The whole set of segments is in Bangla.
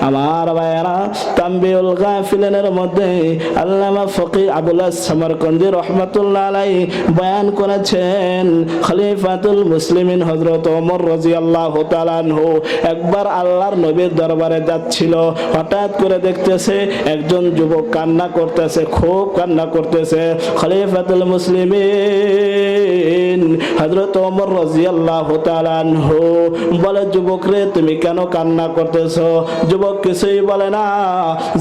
আমার ওমর আনহু। একবার আল্লাহর দরবারে যাচ্ছিল, হঠাৎ করে দেখতেছে একজন যুবক কান্না করতেছে, খুব কান্না করতেছে। খলিফাতুল মুসলিমিন হজরত ওমর রাদিয়াল্লাহু তাআলা আনহু বলে, যুবক রে, তুমি কেন কান্না করতেছ? যুবক কিছুই বলে না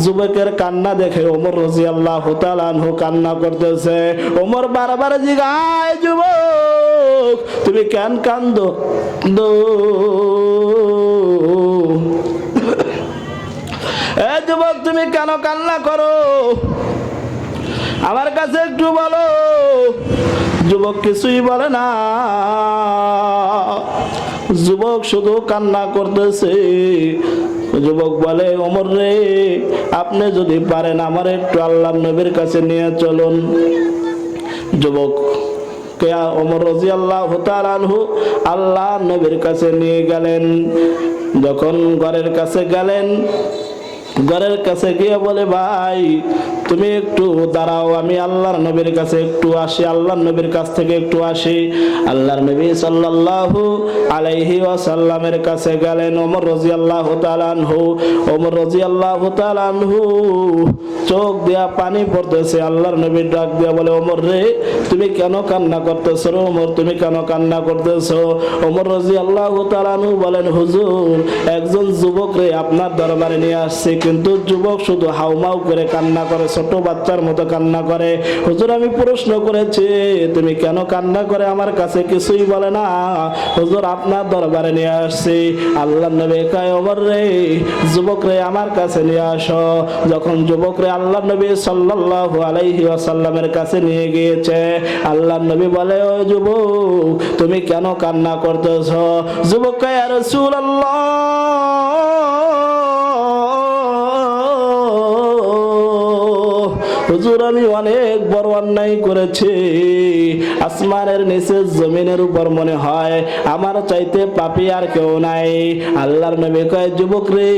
যুবকের কান্না দেখে ওমর রাদিয়াল্লাহু তাআলা আনহু কান্না করতেছে। ওমর বারবার জিগায় যুবক, তুমি কেন কান্দ এ যুবক, তুমি কেন কান্না করো? আমার কাছে একটু বলো। যুবক কিছুই বলে না। যুবক শুধু কান্না করতেছে। যুবক বলে অমর রে, আপনি যদি পারেন আমার একটু আল্লাহ নবীর কাছে নিয়ে চলুন। যুবক কেয়া ওমর রাজি আল্লাহ আনহু আল্লাহ নবীর কাছে নিয়ে গেলেন। যখন ঘরের কাছে গেলেন, ঘরের কাছে গিয়ে বলে, ভাই তুমি একটু দাঁড়াও, আমি আল্লাহর নবীর কাছে একটু আসি, আল্লাহর নবীর কাছ থেকে একটু আসি। আল্লাহর নবী সাল্লাল্লাহু আলাইহি ওয়াসাল্লামের কাছে গেলেন, ওমর রাদিয়াল্লাহু তাআলা আনহু। ওমর রাদিয়াল্লাহু তাআলা আনহু চোখ দিয়া পানি পড়তেছে, আল্লাহর নবীর ডাক দিয়া বলে, ওমর রে, তুমি কেন কান্না করতেছো ওমর? তুমি কেন কান্না করতেছো? ওমর রাদিয়াল্লাহু তাআলা আনহু বলেন, হুজুর, একজন যুবক রে আপনার দরবারে নিয়ে আসছে, কিন্তু যুবক শুধু হাউমাউ করে কান্না করে ছোট বাচ্চার মতো কান্না করে। হুজুর, আমি প্রশ্ন করেছি, তুমি কেন কান্না করে? আমার কাছে কিছুই বলে না। হুজুর, আপনার দরবারে নিয়ে আসছি। আল্লাহ নবী কয়, ওমর রে, যুবক রে, আমার কাছে নিয়ে আসো। যখন যুবক রে আল্লাহ নবী সাল্লাল্লাহু আলাইহি ওয়াসাল্লামের কাছে নিয়ে গিয়েছে আল্লাহ নবী বলে, ও যুবক, তুমি কেন কান্না করতেছ? যুবক কয় আর হুজুর, আমি অনেক বড় অন্যায় করেছি। আসমানের নিচে, জমিনের উপর মনে হয় আমার চাইতে পাপি আর কেউ নাই। আল্লাহর নবী কয়, যুবক রে,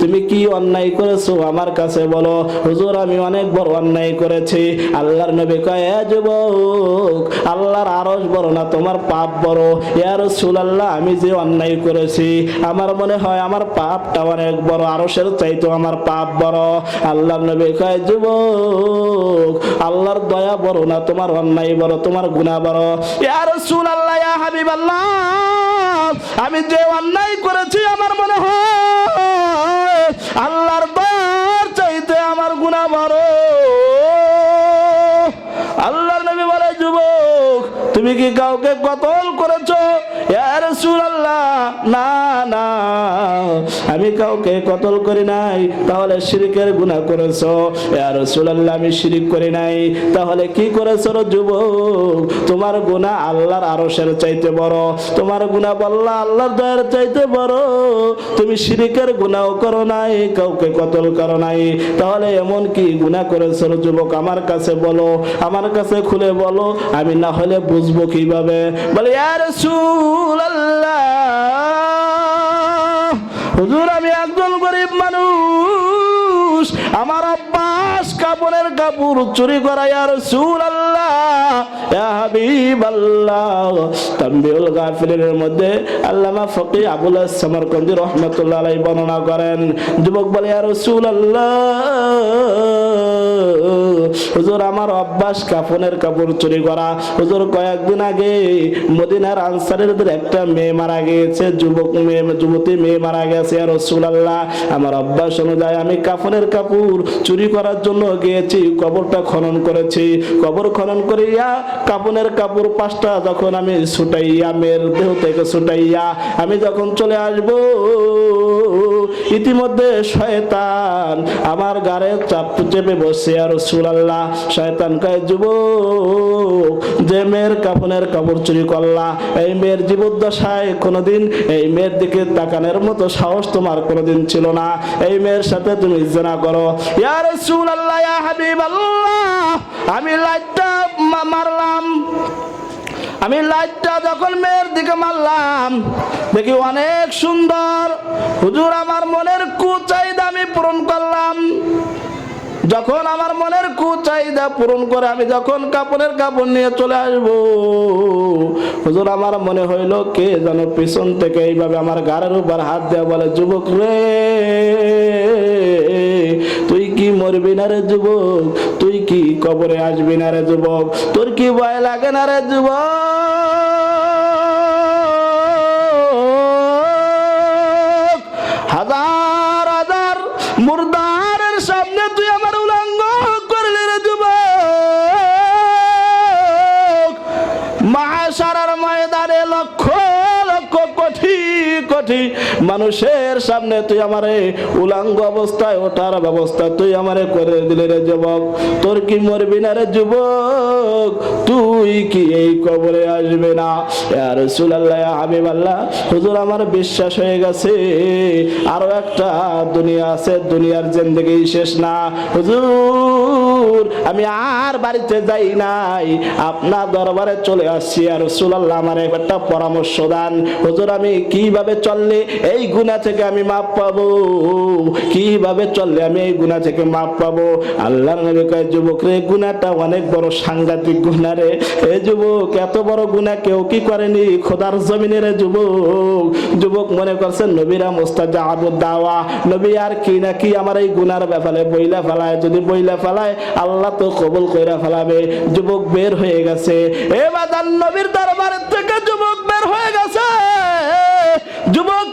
তুমি কি অন্যায় করেছ? আমার কাছে বলো। হুজুর, আমি অনেক বড় অন্যায় করেছি। আল্লাহর নবী কয়, এ যুবক, আল্লাহর আরশ বড় না, তোমার পাপ বড়। ইয়া রাসূলুল্লাহ, আমি যে অন্যায় করেছি, আমার মনে হয় আমার পাপটা অনেক বড়, আরশের চাইতে আমার পাপ বড়। আল্লাহর নবী কয়, যুবক আল্লাহর দয়া বড় না, তোমার অন্যায় বড়, তোমার গুনাহ বড়। ইয়া রাসূলুল্লাহ, ইয়া হাবিবাল্লাহ, আমি যে অন্যায় করেছি, আমার মনে হয় আল্লাহর দয়ার চাইতে আমার গুনাহ বড়। আল্লাহর নবী বলে, যুবক, তুমি কি কাউকে কতল করেছ? আমি কাউকে কতল করি নাই, তাহলে শিরিকের গুনাহ করেছ। ইয়া রাসূলুল্লাহ, আমি শিরিক করি নাই, তাহলে কি করেছ রে যুবক? তোমার গুনাহ আল্লাহর আরশের চাইতে বড়। তোমার গুনাহ বল্লা আল্লাহর দয়ার চাইতে বড়। তুমি শিরিকের গুনাহ করো নাই, কাউকে কতল করো নাই। তাহলে এমন কি গুনাহ করেছ যুবক? আমার কাছে বলো, আমার কাছে খুলে বলো, আমি না হলে বুঝব কীভাবে? বলে আর রাসূলুল্লাহ হুজুর আমি একজন গরিব মানুষ। আমার অভ্যাস কাপড়ের কাপড় চুরি করা, ইয়া রাসূলুল্লাহ, ইয়া হাবিবাল্লাহ। তানবিউল গাফিলের মধ্যে আল্লামা ফকি আবুল সামারকন্দি রহমাতুল্লাহ আলাইহি বর্ণনা করেন, যুবক বলে, ইয়া রাসূলুল্লাহ, হুজুর আমার অভ্যাস কাফনের কাপড় চুরি করা। হুজুর কয়েকদিন আগে মদিনার আনসারের একটা মেয়ে মারা গিয়েছে, যুবক মেয়ে, যুবতী মেয়ে মারা গেছে আর রসুলাল্লাহ। আমার অভ্যাস অনুযায়ী আমি কাফনের কাপড় চুরি করার জন্য গিয়েছি, কবরটা খনন করেছি। কবর খনন করিয়া কাপনের কাপড় পাঁচটা যখন আমি ছুটাইয়া, মেয়ের দেহ থেকে ছুটাইয়া আমি যখন চলে আসব ইতিমধ্যে শয়তান আমার গাড়ে চাপ চেপে বসে। আর রসুলাল্লাহ শয়তান কয় যুবক যে মেয়ের কাপনের কাপড় চুরি করলা, এই মেয়ের জীবদ্দশায় কোনোদিন এই মেয়ের দিকে তাকানোর মতো সাহস তোমার কোনোদিন ছিল না। এই মেয়ের সাথে তুমি জেনা করো। ইয়া রাসূলুল্লাহ, ইয়া হাবিবাল্লাহ, আমি লাইটটা মারলাম আমি লাইটটা যখন মেয়ের দিকে মারলাম, দেখি অনেক সুন্দর। হুজুর, আমার মনের কুচাইদা আমি পূরণ করলাম। যখন আমার মনের কুচাইদা পূরণ করে আমি যখন কাপড়ের কাপড় নিয়ে চলে আসব, হুজুর, আমার মনে হইল কে যেন পিছন থেকে এইভাবে আমার গাড়ের উপর হাত দেওয়া বলে, যুবক রে কি মরবি না রে যুবক? তুই কি কবরে আসবি না রে যুবক? তোর কি ভয় লাগে না রে যুবক? হাজার হাজার মুর্দারের সামনে তুই আমার উলঙ্গ করলি রে যুবক। মাসারার ময়দানে লক্ষ লক্ষ কোটি কোটি মানুষের সামনে তুই আমারে উলাঙ্গ অবস্থায় ওঠার ব্যবস্থা তুই আমারে করে দিলে রে যুবক। তোর কি মরবি না রে যুবক? তুই কি এই কবরে আসবে না? আর সুলাল্লাহ হাবিব আল্লাহ হুজুর আমার বিশ্বাস হয়ে গেছে। আরও একটা দুনিয়া আছে, দুনিয়ার জিন্দগি শেষ না। হুজুর, আমি আর বাড়িতে যাই নাই। আপনার দরবারে চলে আসছি আর সুলাল্লাহ আমার একটা পরামর্শ দান। হুজুর, আমি কীভাবে চললে এই গুণা থেকে আমি মাপ পাবো? কীভাবে চললে আমি এই গুণা থেকে মাপ পাবো? আল্লাহ নবী কয়, যুবক রে, গুণাটা অনেক বড় সাংঘাতিক গুণা রে। এই যুবক, এত বড় গুণা কেউ কি করেনি? খোদার জমিনে রে যুবক। যুবক মনে করছেন নবীরা মোস্তাজা আবু দাওয়া। নবী আর কি না কি আমার এই গুনার ব্যাপারে বইলা ফেলায়? যদি বইলা ফেলায়, আল্লাহ তো কবুল কইরা ফেলাবে। যুবক বের হয়ে গেছে। এবার নবীর দরবারের থেকে যুবক বের হয়ে গেছে। যুবক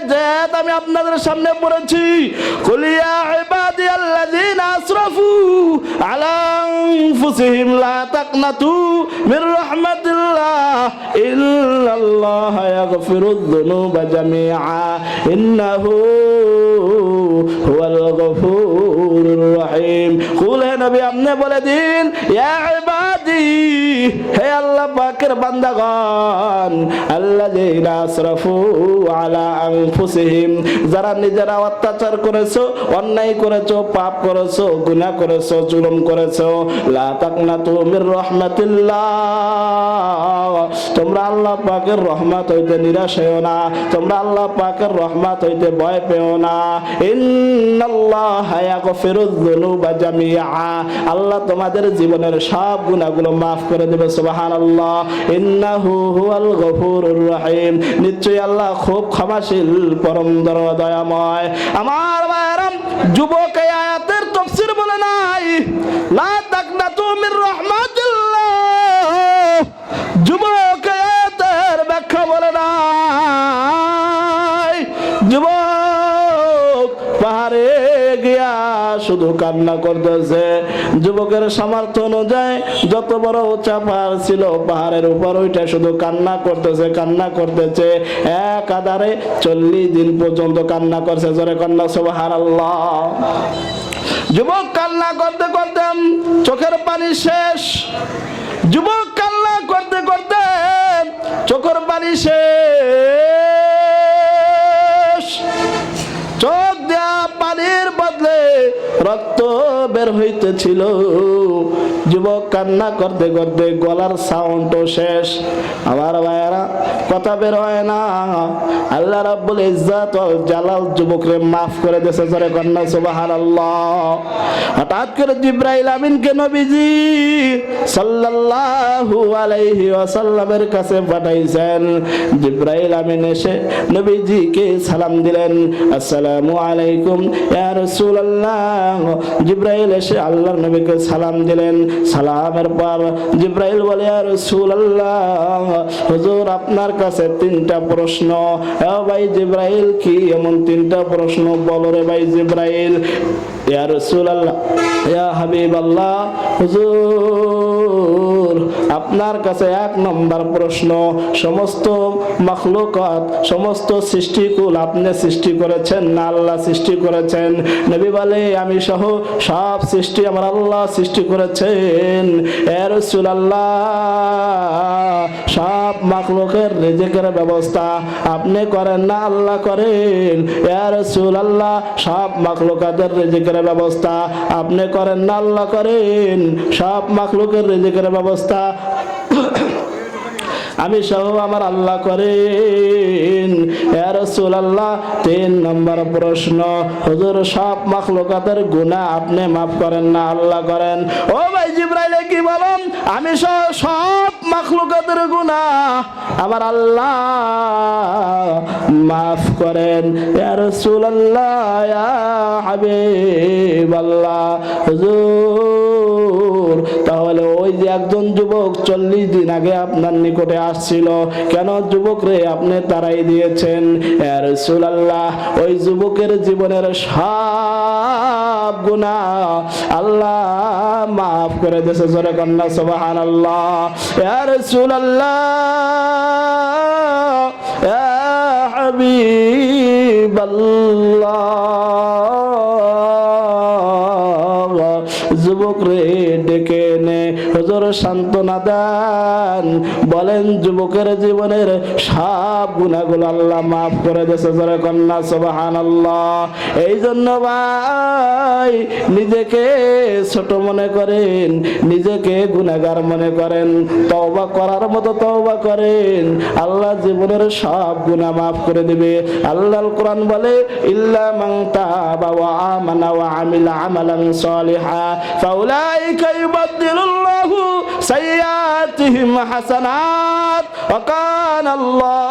নাই আমি আপনাদের সামনে পড়েছি। কুলিয়া ইবাদি আল্লাযিনা আসরাফু আলা আনফুসিহিম লা তাকনাতু মির রাহমাতিল্লাহ। ইল্লাল্লাহ ইয়াগফিরুদ যুনুবা জামিআ। ইন্নাহু হুয়াল গফুরুর রহিম। নবী, আপনি বলে দিন, ইয়া ইবাদি হে আল্লাহ পাকের বান্দাগণ আল্লাযীনা আসরাফু আলা আনফুসিহিম, যারা নিজেরা অত্যাচার করেছ, অন্যায় করেছ, পাপ করেছ, গুনাহ করেছ, জুলুম করেছ, লা তাকনাতু মির রাহমাতিল্লাহ। তোমরা আল্লাহ পাকের রহমত হইতে নিরাশ হইও না, তোমরা আল্লাহ পাকের রহমত হইতে ভয় পেও না। ইন্নাল্লাহ ইয়াগফিরুয যুনুবা জামিআ। আল্লাহ তোমাদের জীবনের সব গুনাহগুলো মাফ করে দেবে সুবহানাল্লাহ। ইন্নাহু হুয়াল গফুরুর রহিম। নিশ্চয়ই আল্লাহ খুব ক্ষমাশীল, পরম দয়াময়। আমার যুবক আয়াতের তফসির বলে নাই। লা শুধু কান্না করতেছে। যুবকের সামর্থ্য অনুযায়ী যত বড় উঁচা পাহাড় ছিল, পাহাড়ের উপর ওইটা শুধু কান্না করতেছে কান্না করতেছে। এক আধারে চল্লিশ দিন পর্যন্ত কান্না করছে। জোরে কান্না সোবাহার আল্লাহ যুবক কান্না করতে করতে চোখের পানি শেষ। যুবক কান্না করতে করতে চোখের পানি শেষ। চোখ রক্ত বের হইতেছিল। যুবক কান্না করতে করতে গলার সাউন্ড শেষ। আমার ভাইয়েরা, কথা বের হয় না। আল্লাহ রাব্বুল ইজ্জাত জালাল যুবকরে মাফ করে দেশে জোরে কন্যা, সুবহানাল্লাহ। হঠাৎ করে জিব্রাইল আমিনকে নবীজি সাল্লাল্লাহু আলাইহি ওয়াসাল্লামের কাছে পাঠাইছেন। জিব্রাইল আমিন এসে নবীজিকে সালাম দিলেন। আসসালামু আলাইকুম ইয়া রাসূলুল্লাহ। জিব্রাইল এসে আল্লাহর নবীকে সালাম দিলেন। সালামের পর জিব্রাইল বলে আর রাসূলুল্লাহ, হুজুর, আপনার কাছে তিনটা প্রশ্ন। এ ভাই জিব্রাইল, কি এমন তিনটা প্রশ্ন? বলো রে ভাই জিব্রাইল। ইয়া আল্লাহ ইয়া হাবিবাল্লাহ, হুজুর আপনার কাছে এক নম্বর প্রশ্ন, সমস্ত মখলুকাত, সমস্ত সৃষ্টিকুল আপনি সৃষ্টি করেছেন না আল্লাহ সৃষ্টি করেছেন? নবী বলে, আমি সহ সব সৃষ্টি আমার আল্লাহ সৃষ্টি করেছেন। এ রাসূলুল্লাহ সব মাখলুকের রিজিকের ব্যবস্থা আপনি করেন না, আল্লাহ করেন। ইয়া রাসূলুল্লাহ, সব মাখলুকাতের রিজিকের ব্যবস্থা আপনি করেন না, আল্লাহ করেন। সব মাখলুকের রিজিকের ব্যবস্থা আমি সহ আমার আল্লাহ করেন। ইয়া রাসূলুল্লাহ, তিন নম্বর প্রশ্ন, হুজুর, সব মাখলুকাতের গুনাহ আপনি মাফ করেন না, আল্লাহ করেন। ও ভাই জিব্রাইল, কি বলেন? আমি সহ সব মাখলুকাতের গুনাহ। আমার আল্লাহ মাফ করেন তাহলে ওই যে একজন যুবক চল্লিশ দিন আগে আপনার নিকটে আসছিল, কেন যুবক রে আপনি তারাই দিয়েছেন? ওই যুবকের জীবনের সব গুণা আল্লাহ মাফ করে দিয়েছে। জোরে কন্যা সোবাহান আল্লাহ আল্লাহ হাবিব যুবক রে ডেকে নে হুজুর সান্ত্বনা দান। বলেন, যুবকের জীবনের সব গুণাগুলো আল্লাহ মাফ করে দেশে জোরে কন্যা সোবাহান এই জন্য ভাই, নিজেকে ছোট মনে করেন, নিজেকে গুনাহগার মনে করেন, তওবা করার মতো তওবা করেন, আল্লাহ জীবনের সব গুনাহ মাফ করে দিবে। আল্লাহর কোরআন বলে, ইল্লা মান তাবা আমানা ওয়া আমিলা আমালান সালিহা, ফাউলাইকা ইউবাদদিলুল্লাহু সাইয়্যাতিহিম হাসানাত ওয়া কানা আল্লাহ